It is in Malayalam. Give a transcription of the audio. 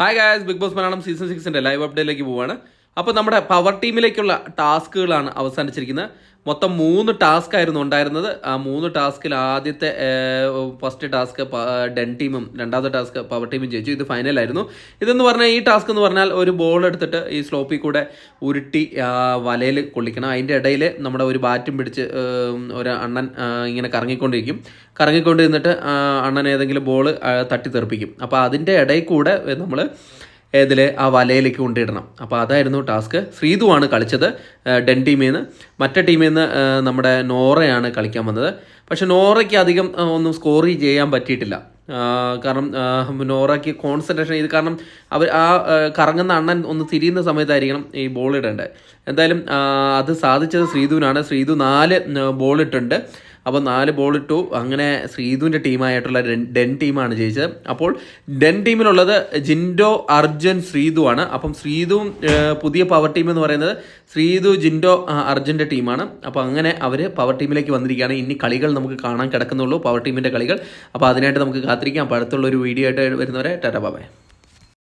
Hi guys Bigg Boss Malayalam season സിക്സിന്റെ live അപ്ഡേറ്റിലേക്ക് പോവാണ്. അപ്പോൾ നമ്മുടെ പവർ ടീമിലേക്കുള്ള ടാസ്കുകളാണ് അവസാനിച്ചിരിക്കുന്നത്. മൊത്തം മൂന്ന് ടാസ്ക് ആയിരുന്നു ഉണ്ടായിരുന്നത്. ആ മൂന്ന് ടാസ്കിൽ ആദ്യത്തെ ഫസ്റ്റ് ടാസ്ക് ഡെൻ ടീമും രണ്ടാമത്തെ ടാസ്ക് പവർ ടീമും ജയിച്ചു. ഇത് ഫൈനലായിരുന്നു ഇതെന്ന് പറഞ്ഞാൽ ഈ ടാസ്ക് എന്ന് പറഞ്ഞാൽ ഒരു ബോൾ എടുത്തിട്ട് ഈ സ്ലോപ്പിൽ കൂടെ ഉരുട്ടി വലയിൽ കൊള്ളിക്കണം. അതിന്റെ ഇടയിൽ നമ്മുടെ ഒരു ബാറ്റും പിടിച്ച് ഒരു അണ്ണൻ ഇങ്ങനെ കറങ്ങിക്കൊണ്ടിരിക്കും. കറങ്ങിക്കൊണ്ടിരുന്നിട്ട് അണ്ണൻ ഏതെങ്കിലും ബോൾ തട്ടി തെറിപ്പിക്കും അപ്പോൾ അതിന്റെ ഇടയിൽ കൂടെ നമ്മൾ ഇതിൽ ആ വലയിലേക്ക് കൊണ്ടിടണം. അപ്പോൾ അതായിരുന്നു ടാസ്ക് ശ്രീതുവാണ് കളിച്ചത് ഡെൻ ടീമിൽ നിന്ന് മറ്റേ ടീമിൽ നിന്ന് നമ്മുടെ നോറയാണ് കളിക്കാൻ വന്നത്. പക്ഷെ നോറയ്ക്ക് അധികം ഒന്നും സ്കോർ ചെയ്യാൻ പറ്റിയിട്ടില്ല. കാരണം നോറയ്ക്ക് കോൺസെൻട്രേഷൻ ഇത് കാരണം അവർ ആ കറങ്ങുന്ന അണ്ണൻ ഒന്ന് തിരിയുന്ന സമയത്തായിരിക്കണം ഈ ബോൾ ഇടേണ്ടത്. എന്തായാലും അത് സാധിച്ചത് ശ്രീധുവിനാണ് ശ്രീധു നാല് ബോൾ ഇട്ടുണ്ട്. അപ്പോൾ നാല് ബോൾ അങ്ങനെ ശ്രീധുവിന്റെ ടീമായിട്ടുള്ള ഡെൻ- ടീമാണ് ജയിച്ചത്. അപ്പോൾ ഡെൻ ടീമിലുള്ളത് ജിൻഡോ അർജുൻ ശ്രീധു ആണ്. അപ്പം ശ്രീധുവും പുതിയ പവർ ടീം എന്ന് പറയുന്നത് ശ്രീധു ജിൻഡോ അർജുന്റെ ടീമാണ് അപ്പോൾ അങ്ങനെ അവർ പവർ ടീമിലേക്ക് വന്നിരിക്കുകയാണ്. ഇനി കളികൾ നമുക്ക് കാണാൻ കിടക്കുന്നുള്ളൂ പവർ ടീമിന്റെ കളികൾ. അപ്പോൾ അതിനായിട്ട് നമുക്ക് കാത്തിരിക്കാം. അപ്പോൾ അടുത്തുള്ള ഒരു വീഡിയോ ആയിട്ട് വരുന്നവരെ ടാറ്റ ബാബായ്